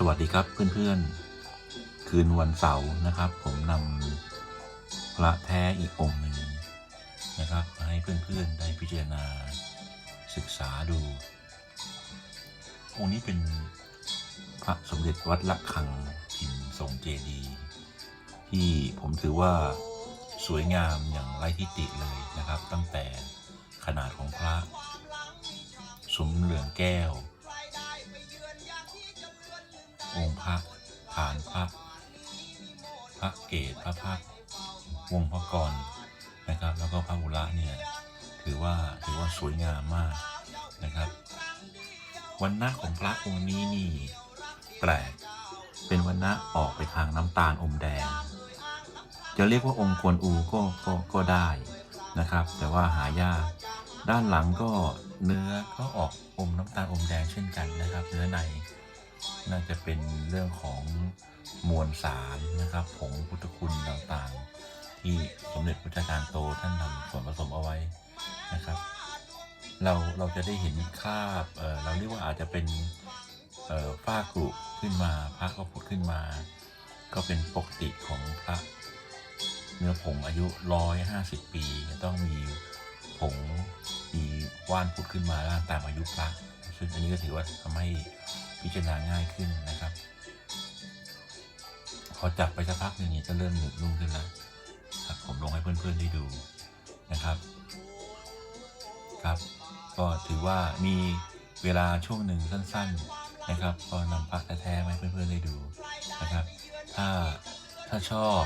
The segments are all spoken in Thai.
สวัสดีครับเพื่อนๆ คืนวันเสาร์นะครับ ผมนำพระแท้อีกองค์หนึ่งนะครับมาให้เพื่อนๆได้พิจารณาศึกษาดู องค์นี้เป็นพระสมเด็จวัดละคังพิมพ์ทรงเจดีย์ที่ผมถือว่าสวยงามอย่างไร้ที่ติเลยนะครับ ตั้งแต่ขนาดของพระซุ้มเหลืองแก้วานพระพระเกศพระพักวงพระกรนะครับ แล้วก็พระอุระเนี่ยถือว่าถือว่าสวยงามมากนะครับวันหน้าของพระองค์นี้นี่แปลกเป็นวันหน้าออกไปทางน้ำตาลอมแดง จะเรียกว่าองค์กวนอูก็ก็ก็ได้นะครับ แต่ว่าหายากด้านหลังก็เนื้อก็ออกอมน้ำตาลอมแดงเช่นกันนะครับ เนื้อใน น่าจะเป็นเรื่องของมวลสารนะครับผงพุทธคุณต่างๆ ที่สมเด็จพระจารย์โตท่านนำส่วนผสมเอาไว้นะครับ เราเราจะได้เห็นคราบเเราเรียกว่าอาจจะเป็นฝ้ากรุขึ้นมาพระก็ผุดขึ้นมา ก็เป็นปกติของพระเนื้อผงอายุร้อยห้าสิบปีจะต้องมีผงมีว่านผุดขึ้นมาตามอายุพระซึ่งอันนี้ก็ถือว่าทำให้ พิจารณาง่ายขึ้นนะครับ พอจับไปสักพักหนึงจะเริ่มหนึบนุ่มขึ้นแล้วครับผมลงให้เพื่อนๆได้ดูนะครับ ครับ ก็ถือว่ามีเวลาช่วงหนึ่งสั้น ๆนะครับ ก็นำพระแท้ๆมาให้เพื่อนๆได้ดูนะครับ ถ้าถ้าชอบ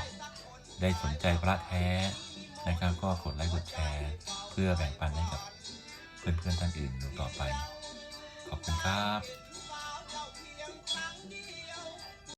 ได้สนใจพระแท้นะครับ ก็กดไลค์กดแชร์ เพื่อแบ่งปันให้กับเพื่อนๆท่านอื่นดูต่อไป ขอบคุณครับ